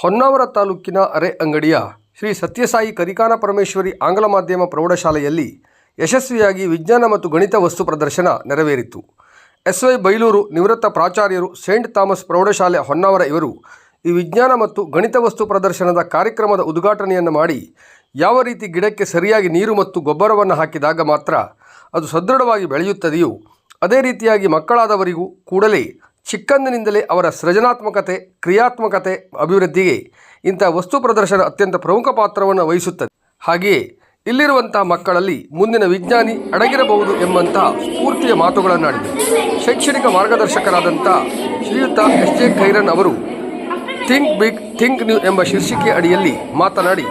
ಹೊನ್ನಾವರ ತಾಲೂಕಿನ ಅರೆ ಅಂಗಡಿಯ ಶ್ರೀ ಸತ್ಯಸಾಯಿ ಕರಿಕಾನ ಪರಮೇಶ್ವರಿ ಆಂಗ್ಲ ಮಾಧ್ಯಮ ಪ್ರೌಢಶಾಲೆಯಲ್ಲಿ ಯಶಸ್ವಿಯಾಗಿ ವಿಜ್ಞಾನ ಮತ್ತು ಗಣಿತ ವಸ್ತು ಪ್ರದರ್ಶನ ನೆರವೇರಿತು. ಎಸ್ವೈ ಬೈಲೂರು ನಿವೃತ್ತ ಪ್ರಾಚಾರ್ಯರು ಸೇಂಟ್ ಥಾಮಸ್ ಪ್ರೌಢಶಾಲೆ ಹೊನ್ನಾವರ ಇವರು ಈ ವಿಜ್ಞಾನ ಮತ್ತು ಗಣಿತ ವಸ್ತು ಪ್ರದರ್ಶನದ ಕಾರ್ಯಕ್ರಮದ ಉದ್ಘಾಟನೆಯನ್ನು ಮಾಡಿ ಯಾವ ರೀತಿ ಗಿಡಕ್ಕೆ ಸರಿಯಾಗಿ ನೀರು ಮತ್ತು ಗೊಬ್ಬರವನ್ನು ಹಾಕಿದಾಗ ಮಾತ್ರ ಅದು ಸದೃಢವಾಗಿ ಬೆಳೆಯುತ್ತದೆಯೋ, ಅದೇ ರೀತಿಯಾಗಿ ಮಕ್ಕಳಾದವರಿಗೂ ಕೂಡಲೇ ಚಿಕ್ಕಂದಿನಿಂದಲೇ ಅವರ ಸೃಜನಾತ್ಮಕತೆ, ಕ್ರಿಯಾತ್ಮಕತೆ, ಅಭಿವೃದ್ಧಿಗೆ ಇಂಥ ವಸ್ತು ಪ್ರದರ್ಶನ ಅತ್ಯಂತ ಪ್ರಮುಖ ಪಾತ್ರವನ್ನು ವಹಿಸುತ್ತದೆ. ಹಾಗೆಯೇ ಇಲ್ಲಿರುವಂತಹ ಮಕ್ಕಳಲ್ಲಿ ಮುಂದಿನ ವಿಜ್ಞಾನಿ ಅಡಗಿರಬಹುದು ಎಂಬಂತಹ ಸ್ಫೂರ್ತಿಯ ಮಾತುಗಳನ್ನಾಡಿದರು. ಶೈಕ್ಷಣಿಕ ಮಾರ್ಗದರ್ಶಕರಾದಂಥ ಶ್ರೀಯುತ ಎಸ್ ಜೆ ಖೈರನ್ ಅವರು, ಥಿಂಕ್ ಬಿಗ್, ಥಿಂಕ್ ನ್ಯೂ ಎಂಬ ಶೀರ್ಷಿಕೆ ಅಡಿಯಲ್ಲಿ ಮಾತನಾಡಿ,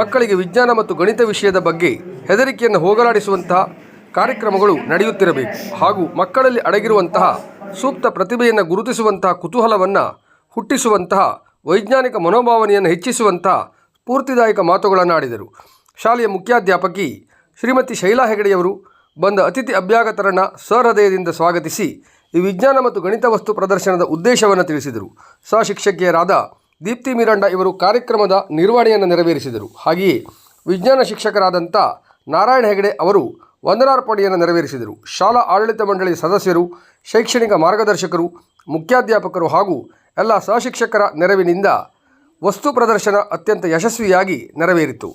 ಮಕ್ಕಳಿಗೆ ವಿಜ್ಞಾನ ಮತ್ತು ಗಣಿತ ವಿಷಯದ ಬಗ್ಗೆ ಹೆದರಿಕೆಯನ್ನು ಹೋಗಲಾಡಿಸುವಂತಹ ಕಾರ್ಯಕ್ರಮಗಳು ನಡೆಯುತ್ತಿರಬೇಕು. ಹಾಗೂ ಮಕ್ಕಳಲ್ಲಿ ಅಡಗಿರುವಂತಹ ಸೂಕ್ತ ಪ್ರತಿಭೆಯನ್ನು ಗುರುತಿಸುವಂತಹ ಕುತೂಹಲವನ್ನು ಹುಟ್ಟಿಸುವಂತಹ ವೈಜ್ಞಾನಿಕ ಮನೋಭಾವನೆಯನ್ನು ಹೆಚ್ಚಿಸುವಂತಹ ಸ್ಫೂರ್ತಿದಾಯಕ ಮಾತುಗಳನ್ನಾಡಿದರು ಶಾಲೆಯ ಮುಖ್ಯಾಧ್ಯಾಪಕಿ ಶ್ರೀಮತಿ ಶೈಲಾ ಹೆಗಡೆಯವರು ಬಂದ ಅತಿಥಿ ಅಭ್ಯಾಗತರನ್ನು ಸಹೃದಯದಿಂದ ಸ್ವಾಗತಿಸಿ ಈ ವಿಜ್ಞಾನ ಮತ್ತು ಗಣಿತ ವಸ್ತು ಪ್ರದರ್ಶನದ ಉದ್ದೇಶವನ್ನು ತಿಳಿಸಿದರು. ಸಹ ಶಿಕ್ಷಕಿಯರಾದ ದೀಪ್ತಿ ಮಿರಂಡ ಇವರು ಕಾರ್ಯಕ್ರಮದ ನಿರ್ವಹಣೆಯನ್ನು ನೆರವೇರಿಸಿದರು. ಹಾಗೆಯೇ ವಿಜ್ಞಾನ ಶಿಕ್ಷಕರಾದಂಥ ನಾರಾಯಣ ಹೆಗಡೆ ಅವರು ವಂದನಾರ್ಪಣೆಯನ್ನು ನೆರವೇರಿಸಿದರು. ಶಾಲಾ ಆಡಳಿತ ಮಂಡಳಿ ಸದಸ್ಯರು, ಶೈಕ್ಷಣಿಕ ಮಾರ್ಗದರ್ಶಕರು, ಮುಖ್ಯಾಧ್ಯಾಪಕರು ಹಾಗೂ ಎಲ್ಲ ಸಹಶಿಕ್ಷಕರ ನೆರವಿನಿಂದ ವಸ್ತು ಪ್ರದರ್ಶನ ಅತ್ಯಂತ ಯಶಸ್ವಿಯಾಗಿ ನೆರವೇರಿತು.